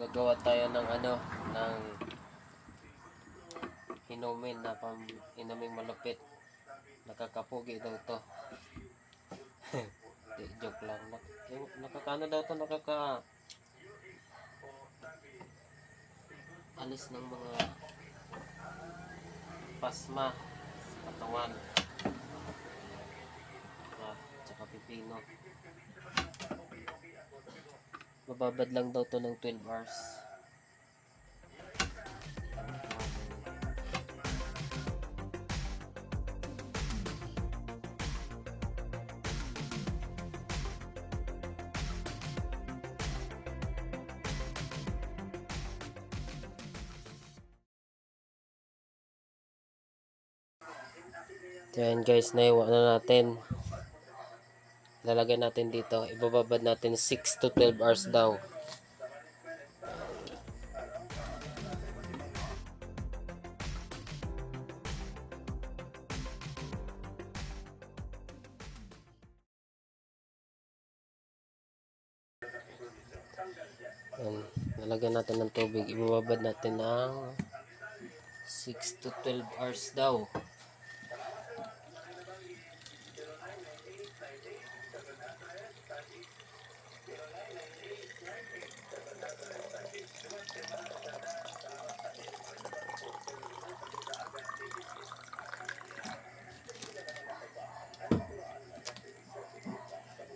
gagawa tayo ng ano, ng inumin na pam inuming malupit. Nakakapugi daw to. Di, joke lang. Nak yung, nakakano daw to, nakaka alis ng mga pasma sa katawan. Ah, tsaka pipino. Mababad lang daw to ng 12 hours. Yan guys, naiwa na natin. Lalagay natin dito. Ibababad natin 6 to 12 hours daw. Yan. Lalagyan natin ng tubig. Ibababad natin ng 6 to 12 hours daw.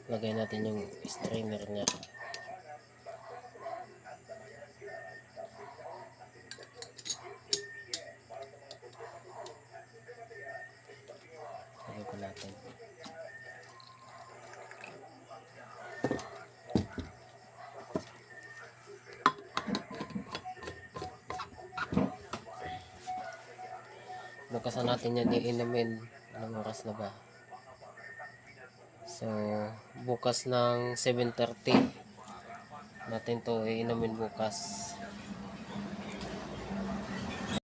Lagay natin yung strainer niya. Lagay pa natin. Bukasan natin yan iinumin. Anong oras na ba? So, bukas ng 7.30 natin to iinumin bukas.